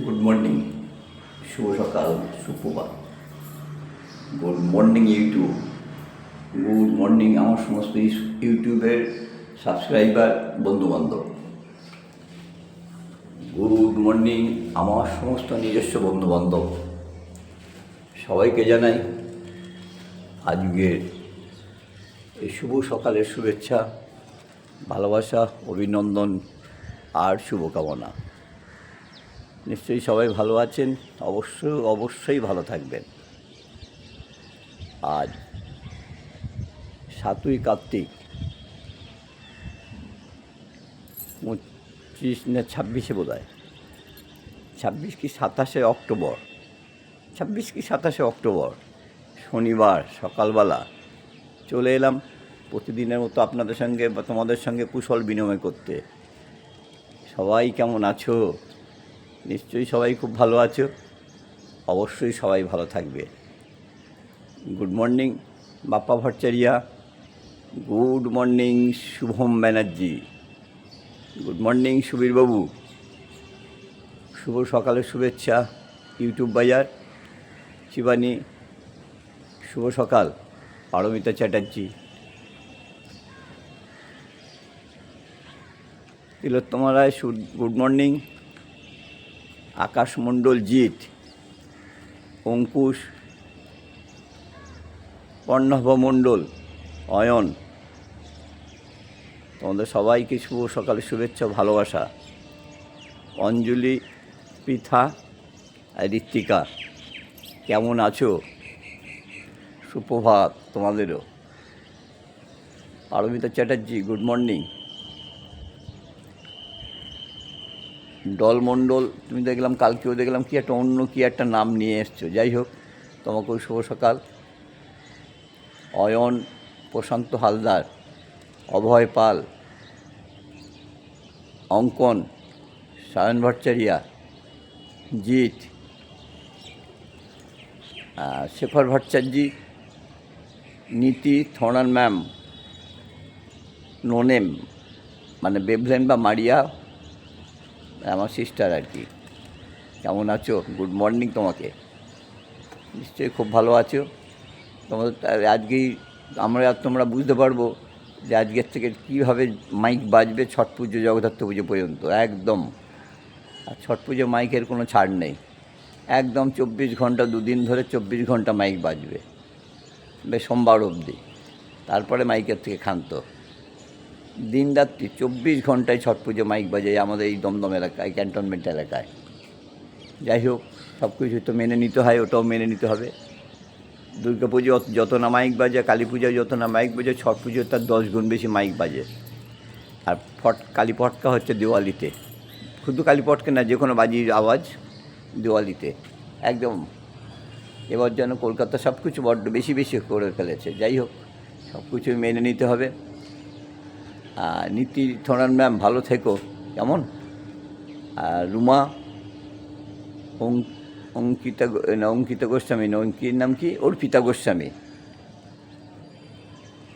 Good morning শুভ সকাল সুপ্রভাত good morning YouTube good morning আমার সমস্ত ইউটিউবের সাবস্ক্রাইবার বন্ধুবান্ধব. গুড মর্নিং আমার সমস্ত নিজস্ব বন্ধুবান্ধব। সবাইকে জানাই আজকের এই শুভ সকালের শুভেচ্ছা, ভালোবাসা, অভিনন্দন আর শুভকামনা। নিশ্চয়ই সবাই ভালো আছেন অবশ্য অবশ্যই ভালো থাকবেন। আজ সাতই কার্তিক, পঁচিশ না ছাব্বিশে বোধ হয় ছাব্বিশ কি সাতাশে অক্টোবর, ছাব্বিশ কি সাতাশে অক্টোবর, শনিবার সকালবেলা চলে এলাম প্রতিদিনের মতো আপনাদের সঙ্গে বা তোমাদের সঙ্গে কুশল বিনিময় করতে। সবাই কেমন আছো? নিশ্চয়ই সবাই খুব ভালো আছো। অবশ্যই সবাই ভালো থাকবে। Good morning, Bappa Bhattacharya. Good morning, Shubham Banerjee. Good morning, সুবীরবাবু। শুভ সকালের শুভেচ্ছা, ইউটিউব বাজার। শিবানী, শুভ সকাল, Paromita Chatterjee. Tilottama Roy good morning. আকাশ মণ্ডল জিৎ অঙ্কুশ পর্ণভ মণ্ডল অয়ন। তোমাদের সবাইকে শুভ সকালে, শুভেচ্ছা, ভালোবাসা। অঞ্জলি, পৃথা ঋত্বিকা, কেমন আছো? সুপ্রভাত তোমাদেরও। Paromita Chatterjee, good morning. ডলমণ্ডল তুমি দেখলাম কালকেও দেখলাম কি একটা অন্য কি একটা নাম নিয়ে এসছো। যাই হোক, তোমাকেও শুভ সকাল। অয়ন, প্রশান্ত হালদার, অভয় পাল, অঙ্কন, সায়ন ভট্টাচারিয়া জিৎ শেখর ভট্টাচার্যি নীতি থোড়ান ম্যাম, নোনেম মানে বেভলেন বা মারিয়া আমার সিস্টার আর কি। কেমন আছো? গুড মর্নিং তোমাকে। নিশ্চয়ই খুব ভালো আছো। তোমাদের আজকেই আমরা আর তোমরা বুঝতে পারব যে আজকের থেকে কীভাবে মাইক বাজবে ছট পুজো, জগদ্ধাত্র পুজো পর্যন্ত। একদম। আর ছট পুজো মাইকের কোনো ছাড় নেই। একদম চব্বিশ ঘণ্টা, দুদিন ধরে চব্বিশ ঘণ্টা মাইক বাজবে। বেশ সোমবার অবধি। তারপরে মাইকের থেকে ক্ষান্ত। দিন রাত্রি চব্বিশ ঘন্টায় ছট পুজো, মাইক বাজে আমাদের এই দমদম এলাকায়, ক্যান্টনমেন্ট এলাকায়। যাই হোক, সব কিছু তো মেনে নিতে হয়, ওটাও মেনে নিতে হবে। দুর্গা পুজো যত না মাইক বাজে কালী পূজায় যত না মাইক বাজে ছট পুজোর তার দশ গুণ বেশি মাইক বাজে। আর ফট, কালী পটকা হচ্ছে দিওয়ালিতে। শুধু কালী পটকা না, যে কোনো বাজির আওয়াজ দিওয়ালিতে। একদম। এবার যেন কলকাতা সব কিছু বড্ড বেশি বেশি করে ফেলেছে। যাই হোক সব কিছু মেনে নিতে হবে। নীতি থোড়ান ম্যাম ভালো থেকো। কেমন? আর রুমা অঙ্কিতা অঙ্কিতা গোস্বামী না, অঙ্কির নাম কি? অর্পিতা গোস্বামী।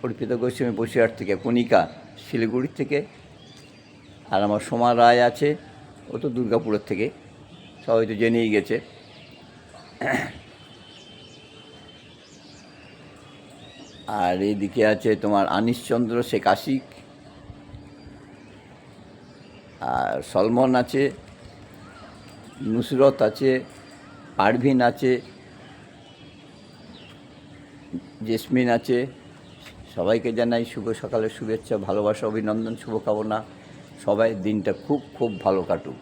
অর্পিতা গোস্বামী বসিরহাট থেকে, কণিকা শিলিগুড়ির থেকে। আর আমার সোমা রায় আছে, ও তো দুর্গাপুরের থেকে। সবাই তো জেনেই গেছে। আর এদিকে আছে তোমার আনিশচন্দ্র শেখ আশিক। আর সলমন আছে, নুসরত আছে, পারভিন আছে, জেসমিন আছে। সবাইকে জানাই শুভ সকালের শুভেচ্ছা, ভালোবাসা, অভিনন্দন, শুভকামনা। সবাই দিনটা খুব খুব ভালো কাটুক।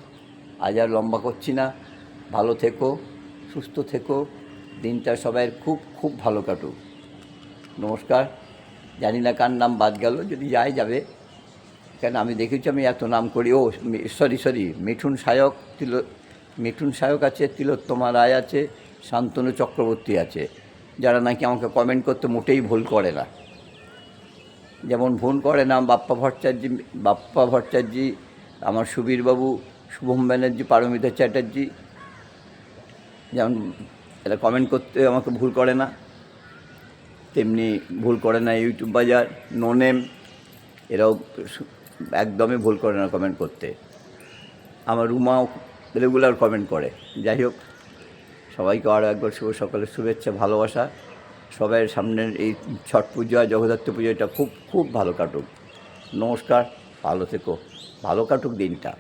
আজ আর লম্বা করছি না। ভালো থেকো, সুস্থ থেকো। দিনটা সবাইয়ের খুব খুব ভালো কাটুক। নমস্কার। জানি না কার নাম বাদ গেল, যদি যায়, যাবে। কেন? আমি দেখেছি, আমি এত নাম করি। ও সরি সরি, মিঠুন সায়ক, তিল, মিঠুন সায়ক আছে, তিলোত্তমা রায় আছে, শান্তনু চক্রবর্তী আছে। যারা নাকি আমাকে কমেন্ট করতে মোটেই ভুল করে না। যেমন ভুল করে না বাপ্পা ভট্টাচার্য বাপ্পা ভট্টাচার্য আমার সুবীরবাবু, শুভম ব্যানার্জি, পারমিতা চ্যাটার্জি। যেমন এরা কমেন্ট করতে আমাকে ভুল করে না। তেমনি ভুল করে না ইউটিউব বাজার নো নেম এরাও একদমই ভুল করে না কমেন্ট করতে। আমার রুমাও রেগুলার কমেন্ট করে। যাই হোক, সবাইকে আরও একবার শুভ সকালের শুভেচ্ছা, ভালোবাসা। সবাই সামনের এই ছট পুজো আর জগদ্ধাত্রী পুজো, এটা খুব খুব ভালো কাটুক। নমস্কার, ভালো থেকো। ভালো কাটুক দিনটা।